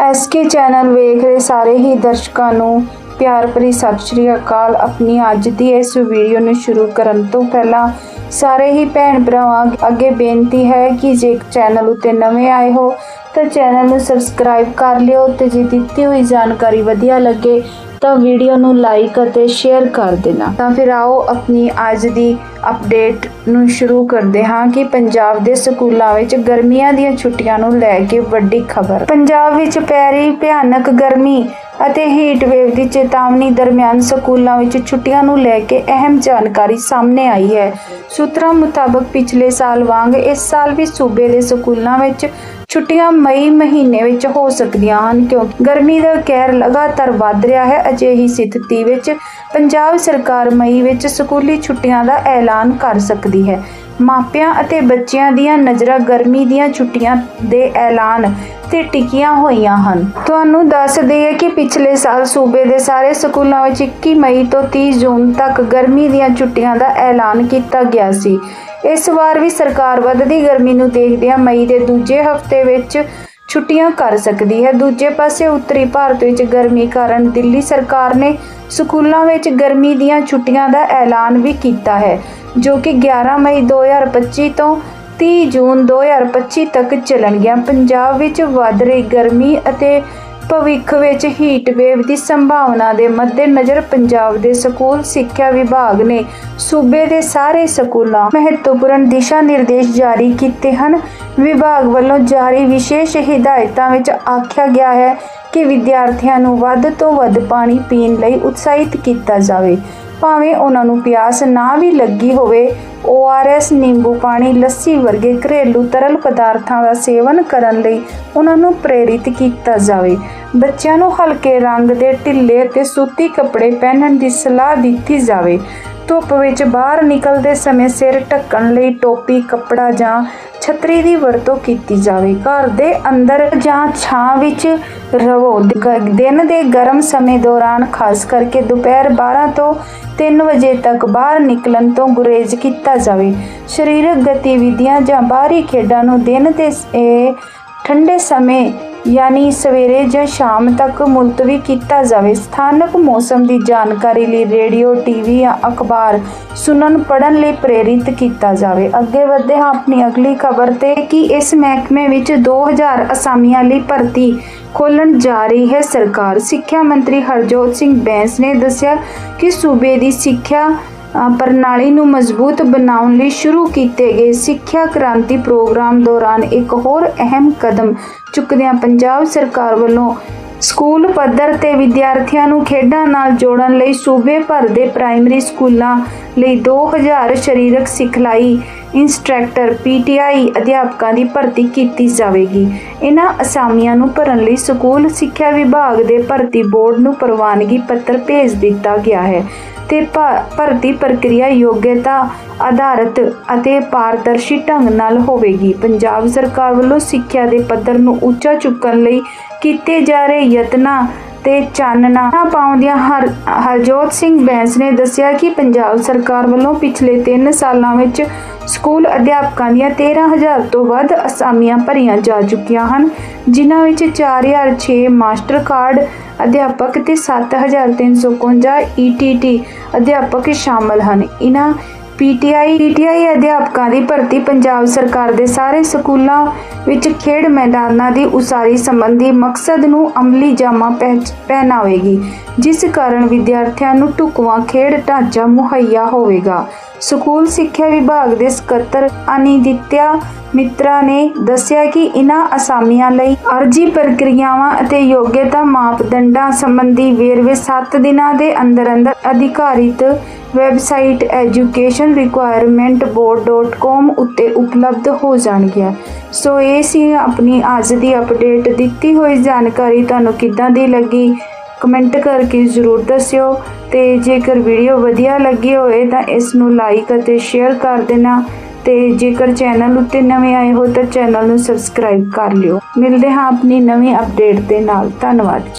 SK channel ਵੇਖ ਰਹੇ ਸਾਰੇ ਹੀ ਦਰਸ਼ਕਾਂ ਨੂੰ ਪਿਆਰ ਭਰੀ ਸਤਿ ਸ਼੍ਰੀ ਅਕਾਲ। ਆਪਣੀ ਅੱਜ ਦੀ ਇਸ ਵੀਡੀਓ ਨੂੰ ਸ਼ੁਰੂ ਕਰਨ ਤੋਂ ਪਹਿਲਾਂ ਸਾਰੇ ਹੀ ਭੈਣ ਭਰਾਵਾਂ, ਅੱਗੇ ਬੇਨਤੀ ਹੈ ਕਿ ਜੇ ਚੈਨਲ ਉੱਤੇ ਨਵੇਂ ਆਏ ਹੋ ਤਾਂ ਚੈਨਲ ਨੂੰ ਸਬਸਕ੍ਰਾਈਬ ਕਰ ਲਿਓ ਤੇ ਜੇ ਦਿੱਤੀ ਹੋਈ ਜਾਣਕਾਰੀ ਵਧੀਆ ਲੱਗੇ ਤਾਂ ਵੀਡੀਓ ਨੂੰ ਲਾਈਕ ਅਤੇ ਸ਼ੇਅਰ ਕਰ ਦੇਣਾ। ਤਾਂ ਫਿਰ ਆਓ ਆਪਣੀ ਅੱਜ ਦੀ ਅਪਡੇਟ ਨੂੰ ਸ਼ੁਰੂ ਕਰਦੇ ਹਾਂ ਕਿ ਪੰਜਾਬ ਦੇ ਸਕੂਲਾਂ ਵਿੱਚ ਗਰਮੀਆਂ ਦੀਆਂ ਛੁੱਟੀਆਂ ਨੂੰ ਲੈ ਕੇ ਵੱਡੀ ਖਬਰ। ਪੰਜਾਬ ਵਿੱਚ ਪੈ ਰਹੀ ਭਿਆਨਕ ਗਰਮੀ ਅਤੇ ਹੀਟ ਵੇਵ ਦੀ ਚੇਤਾਵਨੀ ਦਰਮਿਆਨ ਸਕੂਲਾਂ ਵਿੱਚ ਛੁੱਟੀਆਂ ਨੂੰ ਲੈ ਕੇ ਅਹਿਮ ਜਾਣਕਾਰੀ ਸਾਹਮਣੇ ਆਈ ਹੈ। ਸੂਤਰਾਂ ਮੁਤਾਬਕ ਪਿਛਲੇ ਸਾਲ ਵਾਂਗ ਇਸ ਸਾਲ ਵੀ ਸੂਬੇ ਦੇ ਸਕੂਲਾਂ ਵਿੱਚ ਛੁੱਟੀਆਂ ਮਈ ਮਹੀਨੇ ਵਿੱਚ ਹੋ ਸਕਦੀਆਂ ਹਨ, ਕਿਉਂਕਿ ਗਰਮੀ ਦਾ ਕਹਿਰ ਲਗਾਤਾਰ ਵੱਧ ਰਿਹਾ ਹੈ। ਅਜਿਹੀ ਸਥਿਤੀ ਵਿੱਚ ਪੰਜਾਬ ਸਰਕਾਰ ਮਈ ਵਿੱਚ ਸਕੂਲੀ ਛੁੱਟੀਆਂ ਦਾ ਐਲਾਨ ਕਰ ਸਕਦੀ ਹੈ। ਮਾਪਿਆਂ ਅਤੇ ਬੱਚਿਆਂ ਦੀਆਂ ਨਜ਼ਰਾਂ ਗਰਮੀ ਦੀਆਂ ਛੁੱਟੀਆਂ ਦੇ ਐਲਾਨ ਤੇ ਟਿਕੀਆਂ ਹੋਈਆਂ ਹਨ। ਤੁਹਾਨੂੰ ਦੱਸ ਦਈਏ ਕਿ ਪਿਛਲੇ ਸਾਲ ਸੂਬੇ ਦੇ ਸਾਰੇ ਸਕੂਲਾਂ ਵਿੱਚ 21 ਮਈ ਤੋਂ 30 ਜੂਨ ਤੱਕ ਗਰਮੀ ਦੀਆਂ ਛੁੱਟੀਆਂ ਦਾ ਐਲਾਨ ਕੀਤਾ ਗਿਆ ਸੀ। ਇਸ ਵਾਰ ਵੀ ਸਰਕਾਰ ਵੱਧਦੀ ਗਰਮੀ ਨੂੰ ਦੇਖਦਿਆਂ ਮਈ ਦੇ ਦੂਜੇ ਹਫ਼ਤੇ ਵਿੱਚ ਛੁੱਟੀਆਂ ਕਰ ਸਕਦੀ ਹੈ। ਦੂਜੇ ਪਾਸੇ ਉੱਤਰੀ ਭਾਰਤ ਵਿੱਚ ਗਰਮੀ ਕਾਰਨ ਦਿੱਲੀ ਸਰਕਾਰ ਨੇ ਸਕੂਲਾਂ ਵਿੱਚ ਗਰਮੀ ਦੀਆਂ ਛੁੱਟੀਆਂ ਦਾ ਐਲਾਨ ਵੀ ਕੀਤਾ ਹੈ, ਜੋ ਕਿ 11 ਮਈ 2025 ਤੋਂ 30 ਜੂਨ 2025 ਤੱਕ ਚੱਲਣਗੀਆਂ। ਪੰਜਾਬ ਵਿੱਚ ਵੱਧ ਰਹੀ ਗਰਮੀ ਅਤੇ ਭਵਿੱਖ ਵਿੱਚ ਹੀਟ ਵੇਵ ਦੀ ਸੰਭਾਵਨਾ ਦੇ ਮੱਦੇਨਜ਼ਰ ਪੰਜਾਬ ਦੇ ਸਕੂਲ ਸਿੱਖਿਆ ਵਿਭਾਗ ਨੇ ਸੂਬੇ ਦੇ ਸਾਰੇ ਸਕੂਲਾਂ ਮਹੱਤਵਪੂਰਨ ਦਿਸ਼ਾ ਨਿਰਦੇਸ਼ ਜਾਰੀ ਕੀਤੇ ਹਨ। ਵਿਭਾਗ ਵੱਲੋਂ ਜਾਰੀ ਵਿਸ਼ੇਸ਼ ਹਿਦਾਇਤਾਂ ਵਿੱਚ ਆਖਿਆ ਗਿਆ ਹੈ ਕਿ ਵਿਦਿਆਰਥੀਆਂ ਨੂੰ ਵੱਧ ਤੋਂ ਵੱਧ ਪਾਣੀ ਪੀਣ ਲਈ ਉਤਸ਼ਾਹਿਤ ਕੀਤਾ ਜਾਵੇ। ਭਾਵੇਂ ਉਹਨਾਂ ਨੂੰ ਪਿਆਸ ਨਾ ਵੀ ਲੱਗੀ ਹੋਵੇ ORS ਨਿੰਬੂ ਪਾਣੀ ਲੱਸੀ ਵਰਗੇ ਘਰੇਲੂ ਤਰਲ ਪਦਾਰਥਾਂ ਦਾ ਸੇਵਨ ਕਰਨ ਲਈ ਉਹਨਾਂ ਨੂੰ ਪ੍ਰੇਰਿਤ ਕੀਤਾ ਜਾਵੇ। ਬੱਚਿਆਂ ਨੂੰ ਹਲਕੇ ਰੰਗ ਦੇ ਢਿੱਲੇ ਅਤੇ ਸੂਤੀ ਕੱਪੜੇ ਪਹਿਨਣ ਦੀ ਸਲਾਹ ਦਿੱਤੀ ਜਾਵੇ। ਧੁੱਪ ਵਿੱਚ ਬਾਹਰ ਨਿਕਲਦੇ ਸਮੇਂ ਸਿਰ ਢੱਕਣ ਲਈ ਟੋਪੀ, ਕੱਪੜਾ ਜਾਂ ਛਤਰੀ ਦੀ ਵਰਤੋਂ ਕੀਤੀ ਜਾਵੇ। ਘਰ ਦੇ ਅੰਦਰ ਜਾਂ ਛਾਂ ਵਿੱਚ ਰਵੋ। ਦਿਨ ਦੇ ਗਰਮ ਸਮੇਂ ਦੌਰਾਨ ਖਾਸ ਕਰਕੇ ਦੁਪਹਿਰ 12 ਤੋਂ 3 ਵਜੇ ਤੱਕ ਬਾਹਰ ਨਿਕਲਣ ਤੋਂ ਗੁਰੇਜ਼ ਕੀਤਾ ਜਾਵੇ। ਸਰੀਰਕ ਗਤੀਵਿਧੀਆਂ ਜਾਂ ਬਾਹਰੀ ਖੇਡਾਂ ਨੂੰ ਦਿਨ ਦੇ ਠੰਡੇ ਸਮੇਂ ਯਾਨੀ ਸਵੇਰੇ ਜਾਂ ਸ਼ਾਮ ਤੱਕ ਮੁਲਤਵੀ ਕੀਤਾ ਜਾਵੇ। ਸਥਾਨਕ ਮੌਸਮ ਦੀ ਜਾਣਕਾਰੀ ਲਈ ਰੇਡੀਓ, ਟੀਵੀ ਜਾਂ ਅਖਬਾਰ ਸੁਣਨ ਪੜਨ ਲਈ ਪ੍ਰੇਰਿਤ ਕੀਤਾ ਜਾਵੇ। ਅੱਗੇ ਵਧਦੇ ਹਾਂ ਆਪਣੀ ਅਗਲੀ ਖਬਰ ਤੇ ਕਿ ਇਸ ਮਹਿਕਮੇ ਵਿੱਚ 2000 ਅਸਾਮੀਆਂ ਲਈ ਭਰਤੀ ਖੋਲਣ ਜਾ ਰਹੀ ਹੈ ਸਰਕਾਰ। ਸਿੱਖਿਆ ਮੰਤਰੀ ਹਰਜੋਤ ਸਿੰਘ ਬੈਂਸ ਨੇ ਦੱਸਿਆ ਕਿ ਸੂਬੇ ਦੀ ਸਿੱਖਿਆ ਪ੍ਰਣਾਲੀ ਨੂੰ ਮਜ਼ਬੂਤ ਬਣਾਉਣ ਲਈ ਸ਼ੁਰੂ ਕੀਤੇ ਗਏ ਸਿੱਖਿਆ ਕ੍ਰਾਂਤੀ ਪ੍ਰੋਗਰਾਮ ਦੌਰਾਨ ਇੱਕ ਹੋਰ ਅਹਿਮ ਕਦਮ ਚੁੱਕਦਿਆਂ ਪੰਜਾਬ ਸਰਕਾਰ ਵੱਲੋਂ ਸਕੂਲ ਪੱਧਰ ਤੇ ਵਿਦਿਆਰਥੀਆਂ ਨੂੰ ਖੇਡਾਂ ਨਾਲ ਜੋੜਨ ਲਈ ਸੂਬੇ ਭਰ ਦੇ ਪ੍ਰਾਇਮਰੀ ਸਕੂਲਾਂ ਲਈ 2000 ਸਰੀਰਕ ਸਿਖਲਾਈ ਇੰਸਟ੍ਰਕਟਰ ਪੀਟੀਆਈ ਅਧਿਆਪਕਾਂ ਦੀ ਭਰਤੀ ਕੀਤੀ ਜਾਵੇਗੀ। ਇਹਨਾਂ ਅਸਾਮੀਆਂ ਨੂੰ ਭਰਨ ਲਈ ਸਕੂਲ ਸਿੱਖਿਆ ਵਿਭਾਗ ਦੇ ਭਰਤੀ ਬੋਰਡ ਨੂੰ ਪ੍ਰਵਾਨਗੀ ਪੱਤਰ ਭੇਜ ਦਿੱਤਾ ਗਿਆ ਹੈ ਤੇ ਭ- ਭਰਤੀ ਪ੍ਰਕਿਰਿਆ ਯੋਗਤਾ ਆਧਾਰਿਤ ਅਤੇ ਪਾਰਦਰਸ਼ੀ ਢੰਗ ਨਾਲ ਹੋਵੇਗੀ। ਪੰਜਾਬ ਸਰਕਾਰ ਵੱਲੋਂ ਸਿੱਖਿਆ ਦੇ ਪੱਧਰ ਨੂੰ ਉੱਚਾ ਚੁੱਕਣ ਲਈ ਕੀਤੇ ਜਾ ਰਹੇ ਯਤਨਾਂ ਤੇ ਚਾਨਣਾ ਪਾਉਂਦਿਆਂ ਹਰਜੋਤ ਸਿੰਘ ਬੈਂਸ ਨੇ ਦੱਸਿਆ ਕਿ ਪੰਜਾਬ ਸਰਕਾਰ ਵੱਲੋਂ ਪਿਛਲੇ 3 ਸਾਲਾਂ ਵਿੱਚ ਸਕੂਲ ਅਧਿਆਪਕਾਂ ਦੀਆਂ 13000 ਤੋਂ ਵੱਧ ਅਸਾਮੀਆਂ ਭਰੀਆਂ ਜਾ ਚੁੱਕੀਆਂ ਹਨ, ਜਿਨ੍ਹਾਂ ਵਿੱਚ 4006 ਮਾਸਟਰ ਕਾਰਡ ਅਧਿਆਪਕ ਤੇ 7351 ETT ਅਧਿਆਪਕ ਸ਼ਾਮਲ ਹਨ। ਇਹਨਾਂ ਪੀਟੀਆਈ ਪੀਟੀਆਈ ਅਧਿਆਪਕਾਂ ਦੀ ਭਰਤੀ ਪੰਜਾਬ ਸਰਕਾਰ ਦੇ ਸਾਰੇ ਸਕੂਲਾਂ ਵਿੱਚ ਖੇਡ ਮੈਦਾਨਾਂ ਦੀ ਉਸਾਰੀ ਸੰਬੰਧੀ ਮਕਸਦ ਨੂੰ ਅਮਲੀ ਜਾਮਾ ਪਹਿਨਾਵੇਗੀ, ਜਿਸ ਕਾਰਨ ਵਿਦਿਆਰਥੀਆਂ ਨੂੰ ਢੁਕਵਾਂ ਖੇਡ ਢਾਂਚਾ ਮੁਹੱਈਆ ਹੋਵੇਗਾ। ਸਕੂਲ ਸਿੱਖਿਆ ਵਿਭਾਗ ਦੇ ਸਕੱਤਰ ਅਨਿਦਿਤਿਆ ਮਿੱਤਰਾ ਨੇ ਦੱਸਿਆ ਕਿ ਇਨ੍ਹਾਂ ਅਸਾਮੀਆਂ ਲਈ ਅਰਜੀ ਪ੍ਰਕਿਰਿਆਵਾਂ ਅਤੇ ਯੋਗਤਾ ਮਾਪਦੰਡਾਂ ਸੰਬੰਧੀ ਵੇਰਵੇ 7 ਦਿਨਾਂ ਦੇ ਅੰਦਰ ਅੰਦਰ ਅਧਿਕਾਰਿਤ ਵੈਬਸਾਈਟ educationrequirementboard.com ਉੱਤੇ ਉਪਲਬਧ ਹੋ ਜਾਣਗੀਆਂ। ਸੋ ਇਹ ਸੀ ਆਪਣੀ ਅੱਜ ਦੀ ਅਪਡੇਟ। ਦਿੱਤੀ ਹੋਈ ਜਾਣਕਾਰੀ ਤੁਹਾਨੂੰ ਕਿੱਦਾਂ ਦੀ ਲੱਗੀ? ਕਮੈਂਟ ਕਰਕੇ ਜ਼ਰੂਰ ਦੱਸਿਓ ਤੇ ਜੇਕਰ ਵੀਡੀਓ ਵਧੀਆ ਲੱਗੀ ਹੋਵੇ ਤਾਂ ਇਸ ਨੂੰ ਲਾਈਕ ਅਤੇ ਸ਼ੇਅਰ ਕਰ ਦੇਣਾ ਤੇ ਜੇਕਰ ਚੈਨਲ ਉੱਤੇ ਨਵੇਂ ਆਏ ਹੋ ਤਾਂ ਚੈਨਲ ਨੂੰ ਸਬਸਕ੍ਰਾਈਬ ਕਰ ਲਿਓ। ਮਿਲਦੇ ਹਾਂ ਆਪਣੀ ਨਵੀਂ ਅਪਡੇਟ ਦੇ ਨਾਲ। ਧੰਨਵਾਦ